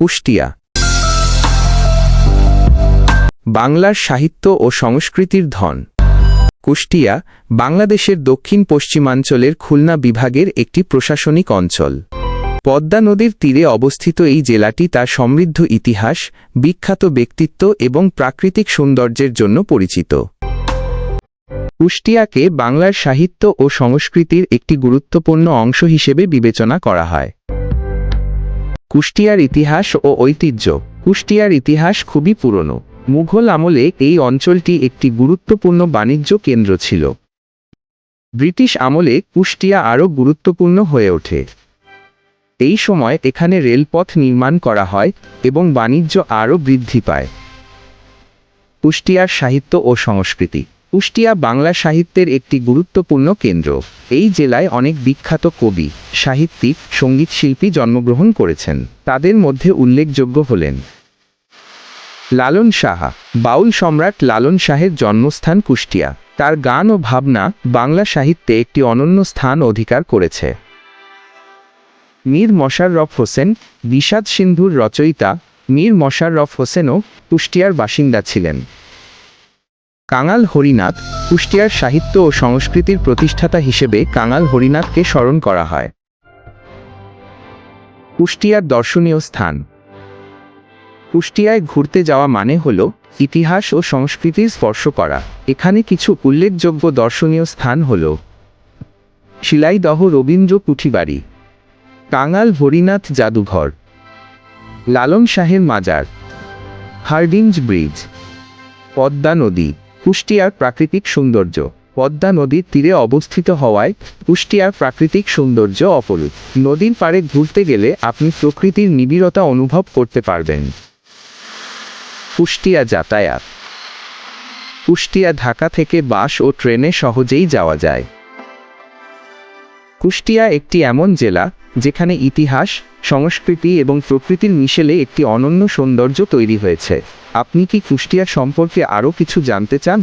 কুষ্টিয়া। বাংলার সাহিত্য ও সংস্কৃতির ধন। কুষ্টিয়া, বাংলাদেশের দক্ষিণ পশ্চিমাঞ্চলের খুলনা বিভাগের একটি প্রশাসনিক অঞ্চল। পদ্মা নদীর তীরে অবস্থিত এই জেলাটি তার সমৃদ্ধ ইতিহাস, বিখ্যাত ব্যক্তিত্ব এবং প্রাকৃতিক সৌন্দর্যের জন্য পরিচিত। কুষ্টিয়াকে বাংলার সাহিত্য ও সংস্কৃতির একটি গুরুত্বপূর্ণ অংশ হিসেবে বিবেচনা করা হয়। কুষ্টিয়ার ইতিহাস ও ঐতিহ্য। কুষ্টিয়ার ইতিহাস খুবই পুরনো। মুঘল আমলে এই অঞ্চলটি একটি গুরুত্বপূর্ণ বাণিজ্য কেন্দ্র ছিল। ব্রিটিশ আমলে কুষ্টিয়া আরও গুরুত্বপূর্ণ হয়ে ওঠে। এই সময় এখানে রেলপথ নির্মাণ করা হয় এবং বাণিজ্য আরও বৃদ্ধি পায়। কুষ্টিয়ার সাহিত্য ও সংস্কৃতি কুষ্টিয়া বাংলা সাহিত্যের একটি গুরুত্বপূর্ণ কেন্দ্র। এই জেলায় অনেক বিখ্যাত কবি, সাহিত্যিক, সংগীত শিল্পী জন্মগ্রহণ করেছেন। তাদের মধ্যে উল্লেখযোগ্য হলেন লালন সাহা, বাউল সম্রাট লালন শাহের জন্মস্থান কুষ্টিয়া। তার গান ও ভাবনা বাংলা সাহিত্যে একটি অনন্য স্থান অধিকার করেছে। মীর মশাররফ হোসেন, বিষাদ সিন্ধুর রচয়িতা মীর মশাররফ হোসেনও কুষ্টিয়ার বাসিন্দা ছিলেন। কাঙাল হরিনাথ কুষ্টিয়ার সাহিত্য ও সংস্কৃতির প্রতিষ্ঠাতা হিসেবে কাঙাল হরিনাথকে স্মরণ করা হয়। কুষ্টিয়ার দর্শনীয় স্থান। কুষ্টিয়ায় ঘুরতে যাওয়া মানে হল ইতিহাস ও সংস্কৃতির স্পর্শ করা। এখানে কিছু উল্লেখযোগ্য দর্শনীয় স্থান হল শিলাইদহ রবীন্দ্র পুঁথিবাড়ি, কাঙাল হরিনাথ জাদুঘর, লালন শাহের মাজার, হার্ডিঞ্জ ব্রিজ, পদ্মা নদী। কুষ্টিয়ার প্রাকৃতিক সৌন্দর্য। পদ্মা নদীর তীরে অবস্থিত হওয়ায় কুষ্টিয়ার প্রাকৃতিক সৌন্দর্য অপরূপ। নদীর পাড়ে ঘুরতে গেলে আপনি প্রকৃতির নিবিড়তা অনুভব করতে পারবেন। কুষ্টিয়া যাতায়াত। কুষ্টিয়া ঢাকা থেকে বাস ও ট্রেনে সহজেই যাওয়া যায়। কুষ্টিয়া একটি এমন জেলা যেখানে ইতিহাস, সংস্কৃতি এবং প্রকৃতির মিশেলে একটি অনন্য সৌন্দর্য তৈরি হয়েছে। আপনি কি কুষ্টিয়া সম্পর্কে আরও কিছু জানতে চান?